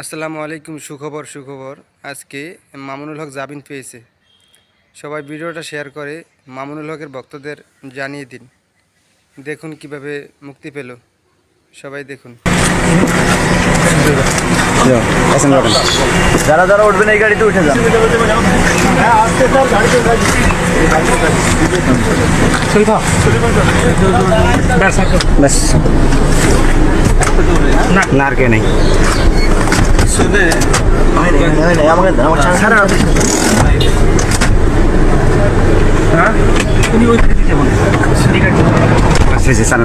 আসসালামু আলাইকুম, সুখবর সুখবর। আজকে মামুনুল হক জামিন পেয়েছে। সবাই ভিডিওটা শেয়ার করে মামুনুল হকের ভক্তদের জানিয়ে দিন। দেখুন কীভাবে মুক্তি পেল। সবাই দেখুন। যারা যারা উঠবেন এই গাড়িতে উঠে যান। না, আর কে নেই।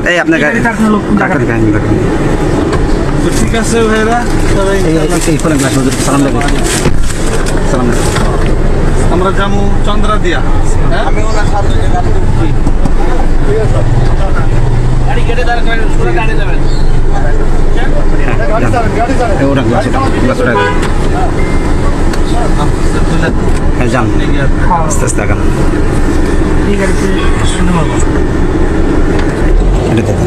এই আপনার গাড়ি টাকা দিবেন তো ঠিক আছে ভাইরা সালাম সালাম আমরা যাব চন্দ্রা দিয়া আমি ওনার সাথে ওরা গ্লাস গ্লাস ওটা হ্যাঁ যান আস্তে আস্তে আগান এটা দেখুন